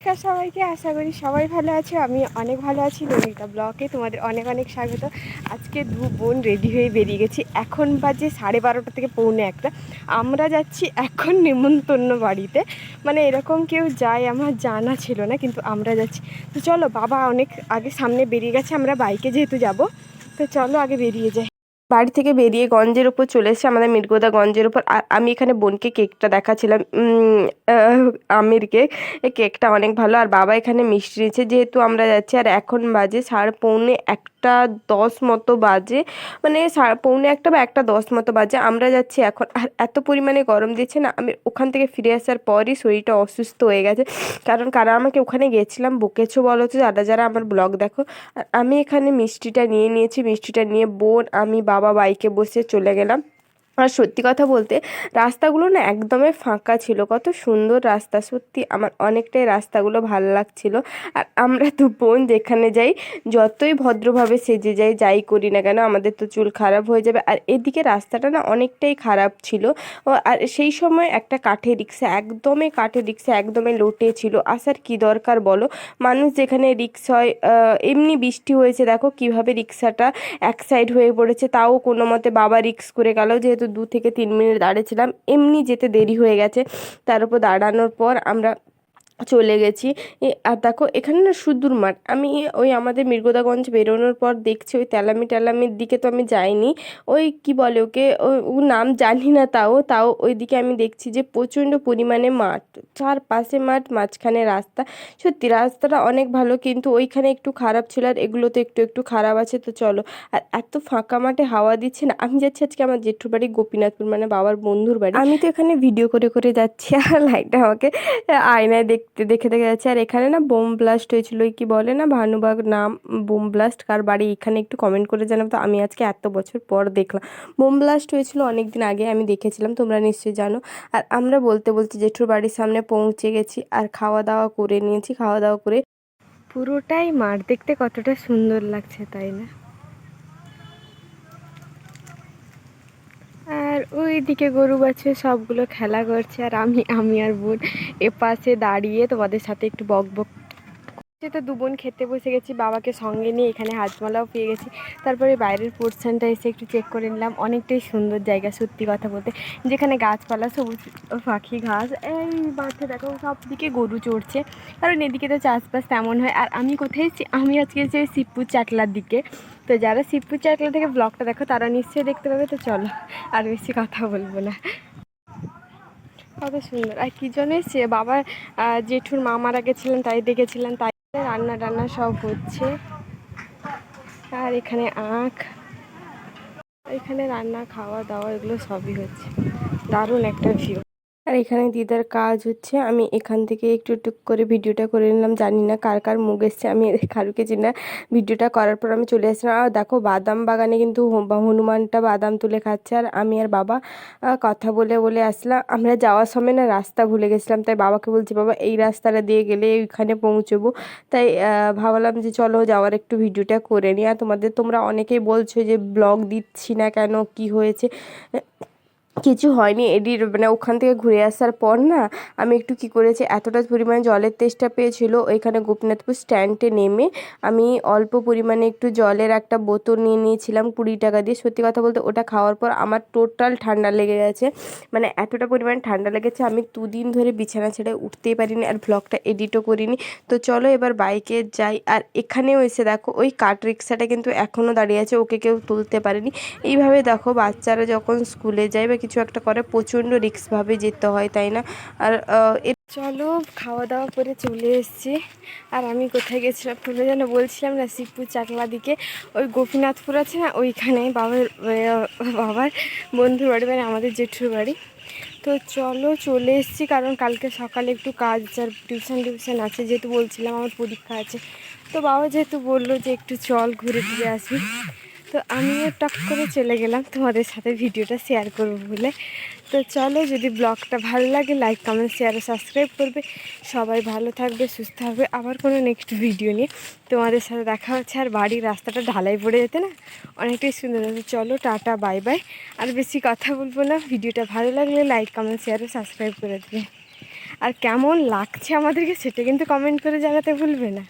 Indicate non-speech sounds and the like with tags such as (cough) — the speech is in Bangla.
নমস্কার সবাইকে, আশা করি সবাই ভালো আছে। আমি অনেক ভালো আছি নমিতা ব্লকে তোমাদের অনেক অনেক স্বাগত। আজকে দু বোন রেডি হয়ে বেরিয়ে গেছি। এখন বাজে সাড়ে বারোটা থেকে পৌনে একটা। আমরা যাচ্ছি এখন নেমন্তন্ন বাড়িতে। মানে এরকম কেউ যায় আমার জানা ছিল না, কিন্তু আমরা যাচ্ছি। তো চলো, বাবা অনেক আগে সামনে বেরিয়ে গেছে, আমরা বাইকে যেহেতু যাব। তো চলো, আগে বেরিয়ে যাই। বাড়ি থেকে বেরিয়ে গঞ্জের ওপর চলে এসেছে আমাদের মির্গোদা গঞ্জের ওপর আর আমি এখানে বোনকে কেকটা দেখাচ্ছিলাম। আহ, কেক কেকটা অনেক ভালো। আর বাবা এখানে মিষ্টি নিয়েছে যেহেতু আমরা যাচ্ছি আর এখন বাজে সাড়ে পৌনে একটা দশ মতো বাজে। মানে পৌনে একটা বা একটা দশ মতো বাজে। আমরা যাচ্ছি এখন। আর এত পরিমাণে গরম দিচ্ছে না। আমি ওখান থেকে ফিরে আসার পরই শরীরটা অসুস্থ হয়ে গেছে। কারণ কারা আমাকে ওখানে গেছিলাম বকেছো বলো তো যারা যারা আমার ব্লগ দেখো। আমি এখানে মিষ্টিটা নিয়ে নিয়েছি। মিষ্টিটা নিয়ে বোন আমি বাবা বাইকে বসে চলে গেলাম। আর সত্যি কথা বলতে, রাস্তাগুলো না একদমই ফাঁকা ছিল। কত সুন্দর রাস্তা, সত্যি আমার অনেকটাই রাস্তাগুলো ভালো লাগছিল। আর আমরা তো বোন, যেখানে যাই, যতই ভদ্রভাবে সেজে যাই যাই করি না কেন, আমাদের তো চুল খারাপ হয়ে যাবে। আর এদিকে রাস্তাটা না অনেকটাই খারাপ ছিল। আর সেই সময় একটা কাঠের রিক্সা, একদমই কাঠের রিক্সা, একদমই লোটে ছিল। আসার কি দরকার বলো? মানুষ যেখানে রিক্স হয় এমনি বৃষ্টি হয়েছে, দেখো কীভাবে রিক্সাটা এক সাইড হয়ে পড়েছে। তাও কোনো মতে বাবা রিক্স করে গেল, যেহেতু দু থেকে তিন মিনিট দাঁড়িয়েছিলাম। এমনি যেতে দেরি হয়ে গেছে। তার উপর দাঁড়ানোর পর আমরা চলে গেছি। আর দেখো, এখানে না সুদূর মাঠ। আমি ওই আমাদের মৃগদাগঞ্জ বেরোনোর পর দেখছি ওই তেলামি টেলামির দিকে তো আমি যাইনি। ওই কি বলে ওকে, ও নাম জানি না তাও তাও ওই দিকে আমি দেখছি যে প্রচণ্ড পরিমাণে মাঠ। চারপাশে মাঠ, মাঝখানে রাস্তা। সত্যি রাস্তাটা অনেক ভালো, কিন্তু ওইখানে একটু খারাপ ছিল আর এগুলো তো একটু একটু খারাপ আছে, তো চলো। আর এত ফাঁকা মাঠে হাওয়া দিচ্ছে না। আমি যাচ্ছি আজকে আমার জেঠুর বাড়ি, গোপীনাথপুর মানে বাবার বন্ধুর বাড়ি। আমি তো এখানে ভিডিও করে করে যাচ্ছি। (laughs) আর লাইটটা আমাকে, আয়নায় দেখতে দেখে দেখে যাচ্ছে। আর এখানে না বোম ব্লাস্ট হয়েছিল, কি বলে না ভানুবাগ নাম বোম ব্লাস্ট, কার বাড়ি এখানে একটু কমেন্ট করে জানাব তো আমি আজকে এত বছর পর দেখলাম। বোম ব্লাস্ট হয়েছিল অনেক দিন আগে, আমি দেখেছিলাম, তোমরা নিশ্চয়ই জানো। আর আমরা বলতে বলতে জেঠুর বাড়ির সামনে পৌঁছে গেছি আর খাওয়া দাওয়া করে নিয়েছি খাওয়া দাওয়া করে। পুরোটাই মাঠ দেখতে কতটা সুন্দর লাগছে, তাই না? আর ওইদিকে গরু বাছুর সবগুলো খেলা করছে আর আমি আমি আর বোন এ পাশে দাঁড়িয়ে তোমাদের সাথে একটু বক বক। তো দু বোন খেতে বসে গেছি, বাবাকে সঙ্গে নিয়ে এখানে হাজমালাও পেয়ে গেছি। তারপরে বাইরের পোর্শনটা এসে একটু চেক করে নিলাম, অনেকটাই সুন্দর জায়গা সত্যি কথা বলতে। যেখানে গাছপালা, সবুজ পাখি, ঘাস, এই মাঠে দেখো সব দিকে গরু চড়ছে। কারণ এদিকে তো চাষবাস তেমন হয়। আর আমি কোথায় আমি আজকে এসেছি শিবপুর চাটলার দিকে। তো যারা শিবপুর চাটলা থেকে ব্লগটা দেখো, তারা নিশ্চয়ই দেখতে পাবে। তো চলো, আর বেশি কথা বলব না। কত সুন্দর। আর কি জন্য এসছে? বাবা জেঠুর মা মারা গেছিলেন, তাই দেখেছিলেন তাই রান্না টান্না সব হচ্ছে। আর এখানে আখ, এখানে রান্না খাওয়া দাওয়া এগুলো সবই হচ্ছে। দারুণ একটা ভিউ আর এখানে দিদার কাজ হচ্ছে, আমি এখান থেকে একটু একটু করে ভিডিওটা করে নিলাম। জানি না কার কার মুখ এসছে, আমি কারুকে চিনি না। ভিডিওটা করার পর আমি চলে আসলাম। আর দেখো, বাদাম বাগানে কিন্তু হনুমানটা বাদাম তুলে খাচ্ছে। আর আমি আর বাবা কথা বলে বলে আসলাম। আমরা যাওয়ার সময় না রাস্তা ভুলে গেছিলাম। তাই বাবাকে বলছি, বাবা, এই রাস্তাটা দিয়ে গেলে ওইখানে পৌঁছবো। তাই ভাবলাম যে চলো যাওয়ার একটু ভিডিওটা করে নিই। আর তোমাদের, তোমরা অনেকেই বলছো যে, ব্লগ দিচ্ছি না কেন? কি হয়েছে? কিছু হয়নি। এডির মানে ওখান থেকে ঘুরে আসার পর না, আমি একটু কি করেছি, এতটা পরিমাণে জলের তেষ্টা পেয়েছিল, ওইখানে গোপীনাথপুর স্ট্যান্ডে নেমে আমি অল্প পরিমাণে একটু জলের একটা বোতল নিয়ে নিয়েছিলাম, কুড়ি টাকা দিয়ে। সত্যি কথা বলতে ওটা খাওয়ার পর আমার টোটাল ঠান্ডা লেগে গেছে। মানে এতটা পরিমাণে ঠান্ডা লেগেছে, আমি দুদিন ধরে বিছানা ছেড়ে উঠতেই পারিনি আর ব্লগটা এডিটও করিনি। তো চলো এবার বাইকে যাই। আর এখানেও এসে দেখো, ওই কাঠ রিক্সাটা কিন্তু এখনও দাঁড়িয়ে আছে, ওকে কেউ তুলতে পারেনি। এইভাবে দেখো, বাচ্চারা যখন স্কুলে যায় বা কিছু একটা করে, প্রচণ্ড রিক্সভাবে যেতে হয়, তাই না? আর চলো খাওয়া দাওয়া করে চলে এসেছি। আর আমি কোথায় গেছিলাম তোমরা যেন বলছিলাম না, শিবপুর চাকলা দিকে। ওই গোপীনাথপুর আছে না, ওইখানে বাবার বাবার বন্ধুর বাড়ি মানে আমাদের জেঠুর বাড়ি। তো চলো চলে এসেছি, কারণ কালকে সকালে একটু কাজ আর টিউশন টিউশন আছে, যেহেতু বলছিলাম আমার পরীক্ষা আছে। তো বাবা যেহেতু বলল যে একটু চল, ঘুরে ফিরে আসবি তো আমিও টক করে চলে গেলাম তোমাদের সাথে ভিডিওটা শেয়ার করব বলে। তো চলো যদি ব্লগটা ভালো লাগে লাইক কমেন্ট শেয়ার সাবস্ক্রাইব করবে। সবাই ভালো থাকবে, সুস্থ থাকবে। আবার কোনো নেক্সট ভিডিও নিয়ে তোমাদের সাথে দেখা হচ্ছে। আর বাড়ির রাস্তাটা ঢালাই পড়ে যেতে না, অনেকটাই সুন্দর আছে চলো, টাটা বাই বাই আর বেশি কথা বলব না। ভিডিওটা ভালো লাগলে লাইক কমেন্ট শেয়ার সাবস্ক্রাইব করে দেবে। আর কেমন লাগছে আমাদেরকে সেটা কিন্তু কমেন্ট করে জানাতে ভুলবে না।